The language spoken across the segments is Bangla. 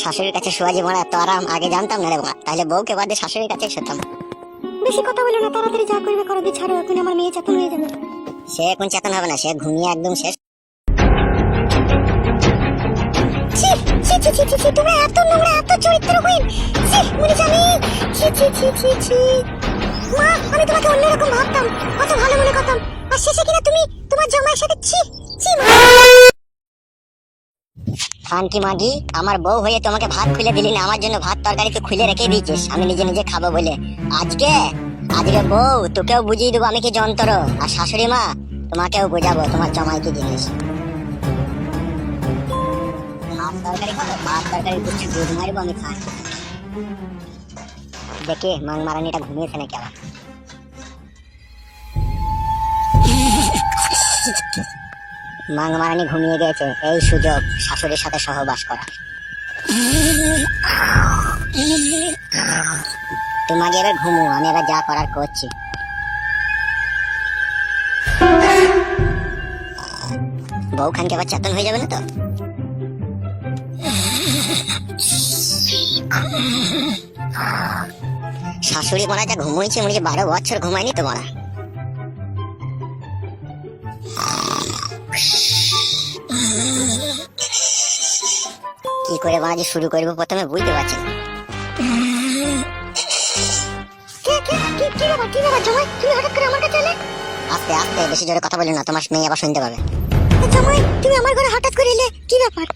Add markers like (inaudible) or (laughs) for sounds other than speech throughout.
শাশুড়ির কাছে শোয়া জীবন এত আরাম আগে জানতাম না রে বাবা তাহলে বউকে বাদে শাশুড়ির কাছে শুতাম বেশি কথা বলো না তাড়াতাড়ি যা করবে করো দিয়ে ছাড়ো এখন আমার মেয়ে চেতন হয়ে যাবে। সে এখন চেতন হবে না সে ঘুমিয়ে একদম শেষ। তুমি এত নোংরা এত চরিত্রহীন। ছি ছি ছি ছি ছি ছি। মা আমি তোমাকে অন্যরকম ভাবতাম কত ভালো মনে করতাম। আর শেষে কিনা তুমি তোমার জামাইয়ের সাথে ছি ছি মা। কি মাগি, আমার বউ হয়ে তোমাকে ভাত খুলে দিলি না, আমার জন্য ভাত তরকারি তো খুলে রেখে দিয়েছিস। আমি নিজে নিজে খাব বলে। আজকে? আজকে বউ, তোকেও বুঝিয়ে দেবো আমি কি যন্ত্র। আর শাশুড়ি মা, তোমাকেও বোঝাবো তোমার জমাই কি জিনিস। দেখে মাং মারানিটা ঘুমিয়েছে নাকি (laughs) মাং মারানি ঘুমিয়ে গেছে। এই সুযোগ শাশুড়ির সাথে সহবাস করার। তোমাকে এবার ঘুমো, আমি এবার যা করার করছি। বউ খানকে আবার চেতন হয়ে যাবে না তো? শাশুড়ি হয় যা ঘুমোইছে, মনে হচ্ছে বারো বছর ঘুমায়নি তো মারা কি করে বানাজি শুরু করব প্রথমে বুঝতে পারছি না। আস্তে আস্তে বেশি জোরে কথা বলি না তোমার মেয়ে আবার শুনতে পাবে। জামাই তুমি আমার ঘরে হঠাৎ করে এলে কি ব্যাপার?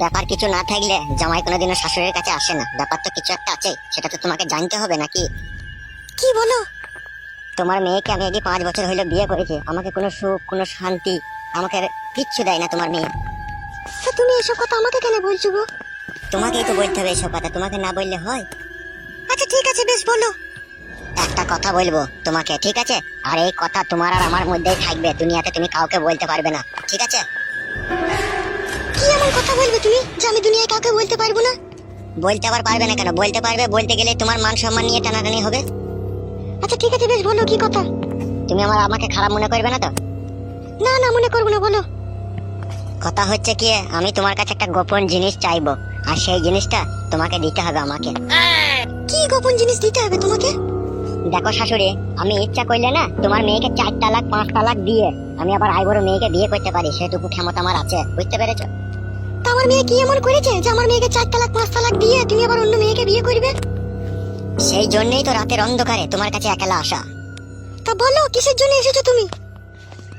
ব্যাপার কিছু না থাকলে জামাই কোনোদিনও শাশুড়ির কাছে আসে না। ব্যাপার তো কিছু একটা আছে সেটা তো তোমাকে জানতে হবে নাকি? কি বলো? তোমার মেয়েকে আমি আগে পাঁচ বছর হইল বিয়ে করেছি। আমাকে কোনো সুখ কোনো শান্তি আমাকে আর কিচ্ছু দেয় না তোমার মেয়ে। তা তুমি এসব কথা আমাকে কেন বলছো গো? তোমাকেই তো বলতে হবে এসব কথা তোমাকে না বললে হয়? আচ্ছা ঠিক আছে বেশ বলো। একটা কথা বলব তোমাকে ঠিক আছে? আর এই কথা তোমার আর আমার মধ্যেই থাকবে দুনিয়াতে তুমি কাউকে বলতে পারবে না ঠিক আছে? কি এমন কথা বলবে তুমি যে আমি দুনিয়ায় কাউকে বলতে পারব না? বলতে আবার পারবে না কেন? বলতে পারবে বলতে গেলে তোমার মান সম্মান নিয়ে টানাটানি হবে? আচ্ছা ঠিক আছে বেশ বলো কি কথা? তুমি আমার আমাকে খারাপ মনে করবে না তো? না না মনে করব না বলো। কথা হচ্ছে কি আমি তোমার কাছে একটা গোপন জিনিস চাইব আর সেই জিনিসটা তোমাকে দিতে হবে আমাকে। কি গোপন জিনিস দিতে হবে তোমাকে? দেখো শাশুড়ি আমি ইচ্ছা করলে না তোমার মেয়েকে চার তালাক পাঁচ তালাক দিয়ে আমি আবার আইবড় মেয়েকে বিয়ে করতে পারি সেটুকু ক্ষমতা আমার আছে বুঝতে পেরেছ? তা আমার মেয়ে কি এমন করেছে যে আমার মেয়েকে চার তালাক পাঁচ তালাক দিয়ে তুমি আবার অন্য মেয়েকে বিয়ে করবে? সেই জন্যই তো রাতের অন্ধকারে তোমার কাছে একলা আসা। তা বলো, কিসের জন্য এসেছ তুমি?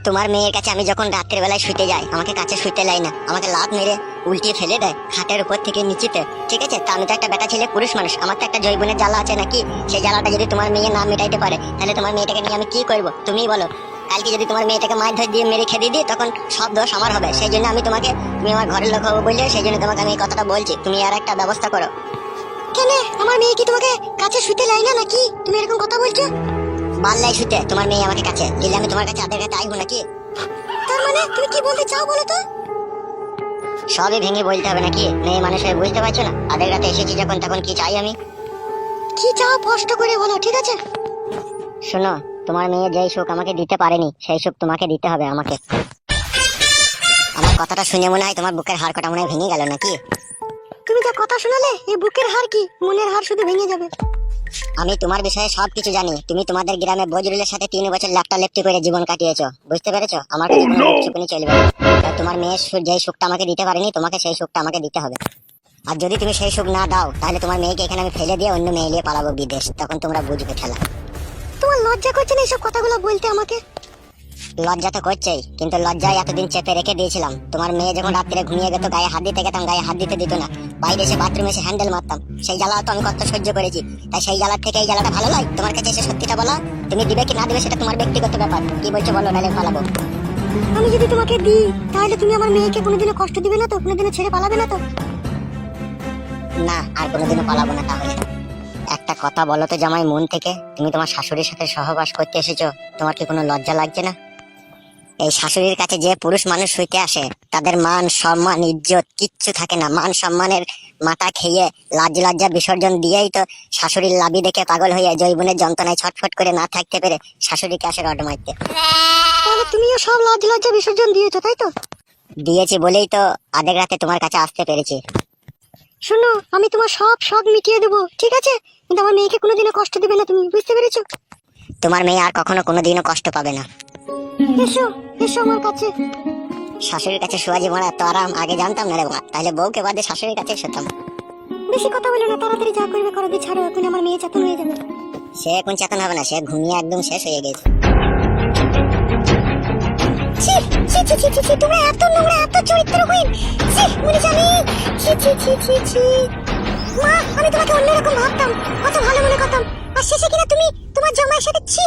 তোমার মেয়ের কাছে আমি যখন রাতের বেলায় শুতে যাই, আমাকে কাছে শুতে লাই না। আমাকে লাত মেরে উল্টিয়ে ফেলে দেয় খাটের উপর থেকে নিচেতে। ঠিক আছে, তা আমি তো একটা বেটা ছেলে, পুরুষ মানুষ। আমার তো একটা জৈবনের জ্বালা আছে নাকি? সেই জ্বালাটা যদি তোমার মেয়ে না মেটাইতে পারে, তাহলে তোমার মেয়েটাকে নিয়ে আমি কি করব? তুমিই বলো। কালকে যদি তোমার মেয়েটাকে মাছ ধরে দিয়ে মেরে খেয়ে দিই, তখন সব দোষ আমার হবে। সেই জন্য আমি তোমাকে, তুমি আমার ঘরের লোক হবে বললে, সেই জন্য তোমাকে আমি এই কথাটা বলছি। তুমি আর একটা ব্যবস্থা করো। আমার মেয়ে কি তোমাকে কাছে শুতে লাই না নাকি? তুমি এরকম কথা বলছো? বাল্লাই শুতে, তোমার মেয়ে আমাকে কাছে। আমি তোমার কাছে আইবো নাকি? তার মানে তুমি কি বলতে চাও বলো তো? সবই ভেঙে বলতে হবে নাকি? মেয়ে মানুষ হয়ে বুঝতে পারছ না? এসেছি যখন, তখন কি চাই আমি? কি চাও স্পষ্ট করে বলো, ঠিক আছে? শোনো, তোমার মেয়ে যেই সুখ আমাকে দিতে পারেনি, সেই সুখ তোমাকে দিতে হবে আমাকে। আমার কথাটা শুনে মনে হয় তোমার বুকের হাড় কটা মনে হয় ভেঙে গেল নাকি? যা কথা শোনালে এই বুকের হার কি? মনের হার শুধু ভেঙে যাবে। আমি তোমার বিষয়ে সব কিছু জানি। তুমি তোমাদের গ্রামে বজরুলের সাথে তিন বছর ল্যাপটা লেপটি করে জীবন কাটিয়েছো। বুঝতে পেরেছ? আমার কাছে কোনো মুখ চলবে তোমার মেয়ের যেই সুখটা আমাকে দিতে পারেনি তোমাকে সেই সুখটা আমাকে দিতে হবে। আর যদি তুমি সেই সুখ না দাও তাহলে তোমার মেয়েকে এখানে আমি ফেলে দিয়ে অন্য মেয়ে নিয়ে পালাবো বিদেশ। তখন তোমরা বুঝবে খেলা তোমার লজ্জা করছে না এইসব কথাগুলো বলতে আমাকে? লজ্জা তো করছেই কিন্তু লজ্জায় এতদিন চেপে রেখে দিয়েছিলাম। তোমার মেয়ে যখন রাত্রে ঘুমিয়ে গেত গায়ে হাত দিতে গেতাম গায়ে হাত দিতে দিত না। বাইরে এসে বাথরুমে এসে হ্যান্ডেল মারতাম। সেই জ্বালা তো আমি কত সহ্য করেছি। তাই সেই জ্বালার থেকে এই জ্বালাটা ভালো লাগে তোমার কাছে এসে সত্যিটা বলা? তুমি দিবে কি না দিবে সেটা তোমার ব্যক্তিগত ব্যাপার। কি বলছো বলো নাহলে পালাবো আমি যদি তোমাকে দিই তাহলে তুমি আমার মেয়েকে কোনোদিনও কষ্ট দিবে না তো? কোনোদিনও ছেড়ে পালাবে না তো? না আর কোনোদিনও পালাবো না তাহলে। একটা কথা বলো তো জামাই মন থেকে। তুমি তোমার শাশুড়ির সাথে সহবাস করতে এসেছ। তোমার কি কোনো লজ্জা লাগছে না? এই শাশুড়ির কাছে যে পুরুষ মানুষ হইতে আসে তাদের মান সম্মান ইজ্জত কিচ্ছু থাকে না। মান সম্মানের মাথা খেয়ে লাজ লজ্জা বিসর্জন দিয়েই তো শাশুড়ির লাভি দেখে পাগল হয়ে জৈবনের যন্ত্রণায় ছটফট করে না থাকতে পেরে শাশুড়িকে আসে রড মারতে। তুমিও সব লাজ লজ্জা বিসর্জন দিয়েছ তাই তো? দিয়েছি বলেই তো আধেক রাতে তোমার কাছে আসতে পেরেছি। শোনো আমি তোমার সব সব মিটিয়ে দেবো ঠিক আছে? কিন্তু আমার মেয়েকে কোনোদিনও কষ্ট দেবে না তুমি বুঝতে পেরেছ? তোমার মেয়ে আর কখনো কোনোদিনও কষ্ট পাবে না। এসো। এসো আমার কাছে। শাশুড়ির কাছে শোয়া যে মারা এত আরাম আগে জানতাম না রে মা। তাহলে বউকে বাদে শাশুড়ির কাছে শুতাম। বেশি কথা বলো না তাড়াতাড়ি যা করবে করো দিয়ে ছাড়ো এখন আমার মেয়ে চেতন হয়ে যাবে। সে এখন চেতন হবে না সে ঘুমিয়ে একদম শেষ হয়ে গেছে। তোমরা এত নোংরা এত চরিত্রহীন মনে জানি ছি ছি ছি ছি ছি। মা আমি তোমাকে অন্যরকম ভাবতাম কত ভালো মনে করতাম। আর শেষে কিনা তুমি তোমার জামাইয়ের সাথে ছি।